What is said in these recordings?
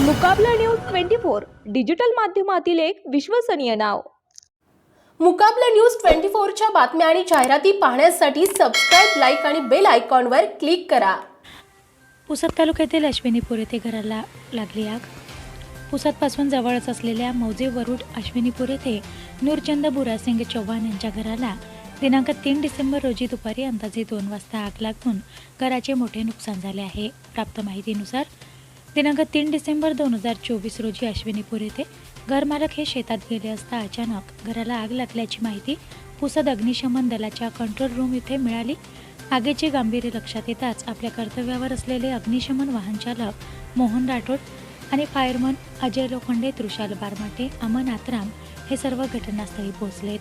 Mukabla news twenty four digital माध्यमातील एक विश्वसनीय नाव. मुकाबला न्यूज ट्वेंटी फोरच्या बातम्या आणि जाहिराती पाहण्यासाठी सबस्क्राईब लाईक आणि बेल आयकॉनवर क्लिक करा. पुसद तालुक्यातील अश्विनीपूर येथे घराला लागली आग. पुसदपासून जवळच असलेल्या मौजे वरुड अश्विनीपूर येथे नूरचंद बुरासिंग चौहान यांच्या घराला दिनांक तीन डिसेंबर रोजी दुपारी अंदाजे दोन वाजता आग लागून घराचे मोठे नुकसान झाले आहे. प्राप्त माहितीनुसार दिनांक तीन डिसेंबर दोन हजार चोवीस रोजी अश्विनीपूर येथे घरमालक हे शेतात गेले असता अचानक घराला आग लागल्याची माहिती पुसद अग्निशमन दलाच्या कंट्रोल रूम इथे मिळाली. आगीचे गांभीर्य लक्षात येताच आपल्या कर्तव्यावर असलेले अग्निशमन वाहन चालक मोहन राठोड आणि फायरमन अजय लोखंडे तृषाल बारमाटे अमन आत्राम हे सर्व घटनास्थळी पोहोचलेत.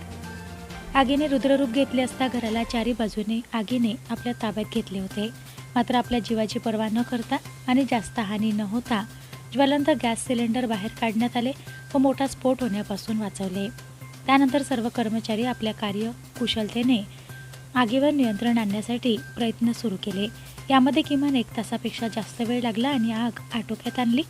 आगीने रुद्ररूप घेतले असता घराला चारी बाजूने आगीने आपल्या ताब्यात घेतले होते. मात्र आपल्या जीवाची पर्वा न करता आणि जास्त हानी न होता ज्वलंत गॅस सिलेंडर बाहेर काढण्यात आले व मोठा स्फोट होण्यापासून वाचवले. त्यानंतर सर्व कर्मचारी आपल्या कार्य कुशलतेने आगीवर नियंत्रण आणण्यासाठी प्रयत्न सुरू केले. यामध्ये किमान एक तासापेक्षा जास्त वेळ लागला आणि आग आटोक्यात आणली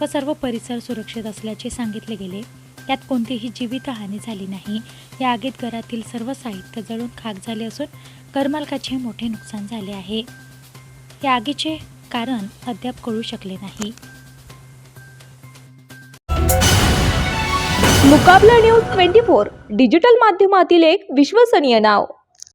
व सर्व परिसर सुरक्षित असल्याचे सांगितले गेले. यात कोणतीही जीवितहानी झाली नाही. या आगीत घरातील सर्व साहित्य जळून खाक झाले असून करमालकाचे मोठे नुकसान झाले आहे. या आगीचे कारण अद्याप कळू शकले नाही. Mukabla news twenty four digital माध्यमातील एक विश्वसनीय नाव.